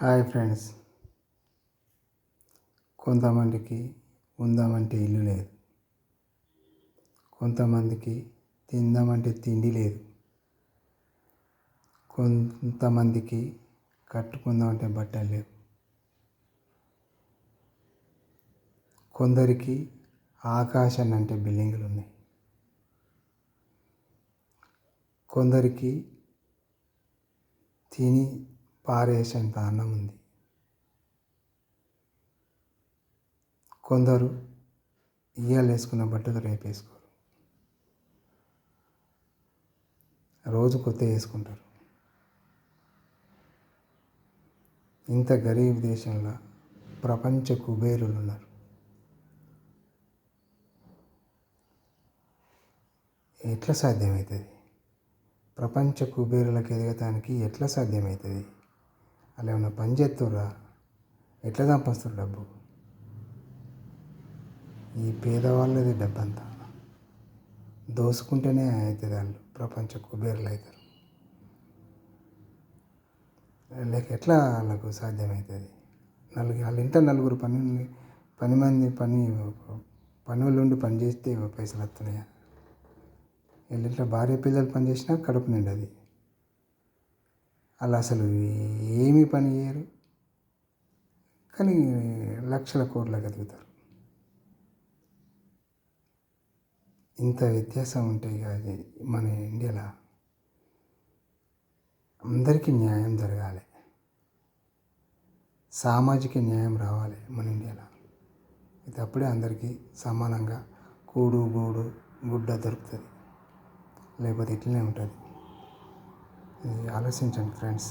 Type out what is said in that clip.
Hi friends. కొంతమందికి ఉందామంటే ఇల్లు లేదు. కొంతమందికి తిందామంటే తిండి లేదు. కొంతమందికి కట్టుకుందామంటే బట్టలు లేవు. కొందరికి ఆకాశాన్ని అంటే బిల్డింగులు ఉన్నాయి. కొందరికి తిని పారేసేంత అన్నం ఉంది. కొందరు ఇయ్యాలు వేసుకున్న బట్టలు రేపు వేసుకోరు రోజు కొత్త వేసుకుంటారు. ఇంత గరీబ్ దేశంలో ప్రపంచ కుబేరులు ఉన్నారు ఎట్లా సాధ్యమవుతుంది ప్రపంచ కుబేరులకు ఎదగటానికి ఎట్లా సాధ్యమవుతుంది అలా ఏమైనా పని చేస్తుర్రా? ఎట్లా సంపాదిస్తారు డబ్బు? ఈ పేదవాళ్ళది డబ్బంతా. దోసుకుంటేనే అవుతుంది వాళ్ళు ప్రపంచ కుబేరులు అవుతారు లేక ఎట్లా వాళ్ళకు సాధ్యమవుతుంది నలుగురు వాళ్ళ ఇంట్లో నలుగురు పని పని మంది పని పని వాళ్ళు ఉండి పని చేస్తే పైసలు వస్తున్నాయా వీళ్ళ ఇంట్లో భార్య పిల్లలు పని చేసినా కడుపు నిండది. వాళ్ళు అసలు ఏమీ పని చేయరు. కానీ లక్షల కోట్ల ఎదుగుతారు ఇంత వ్యత్యాసం ఉంటే కాదు మన ఇండియాలో అందరికీ న్యాయం జరగాలి. సామాజిక న్యాయం రావాలి మన ఇండియాలో. ఇది అప్పుడే అందరికీ సమానంగా కూడు గూడు గుడ్డ దొరుకుతుంది. లేకపోతే ఇట్లనే ఉంటుంది. ఆలోచించండి ఫ్రెండ్స్